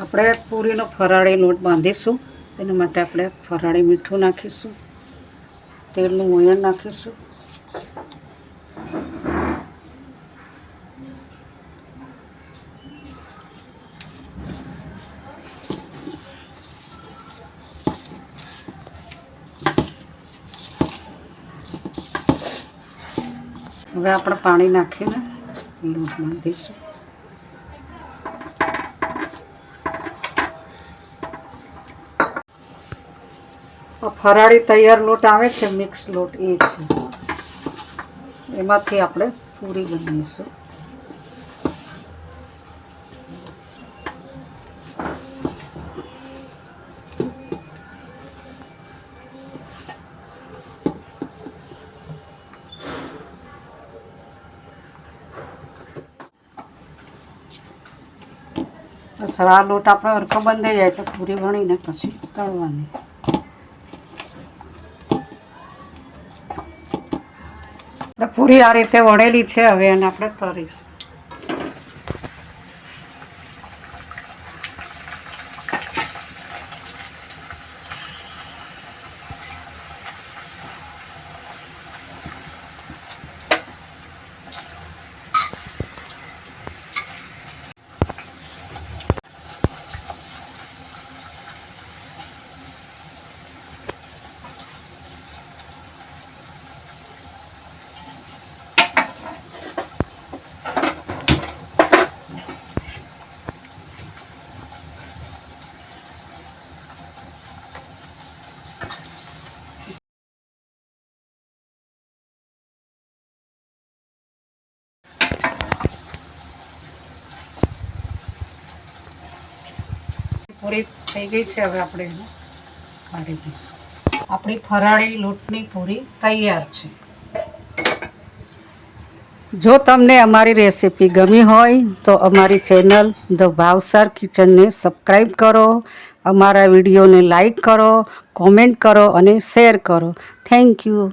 આપણે પૂરીનો ફરાળી લોટ બાંધીશું. એના માટે આપણે ફરાળી મીઠું નાખીશું. તેલનું મોયણ નાખીશું. હવે આપણે પાણી નાખીને લોટ બાંધીશું. ફરાળી તૈયાર લોટ આવે છે, મિક્સ લોટ, એ છે. એમાંથી આપણે પૂરી બનાવીશું. બસ આ લોટ આપણે હરખો બંધાઈ જાય એટલે પૂરી વણીને પછી તળવાની. પૂરી આ રીતે વણેલી છે હવે એને આપણે તળીશું પૂરી થઈ ગઈ છે, હવે આપણે એને કાઢી દઈશું. આપણી ફરાળી લોટની પૂરી તૈયાર છે. જો તમને અમારી રેસીપી ગમી હોય, તો અમારી ચેનલ ધ ભાવસાર કિચનને સબસ્ક્રાઈબ કરો, અમારા વિડીયોને લાઈક કરો, કોમેન્ટ કરો અને શેર કરો. Thank you.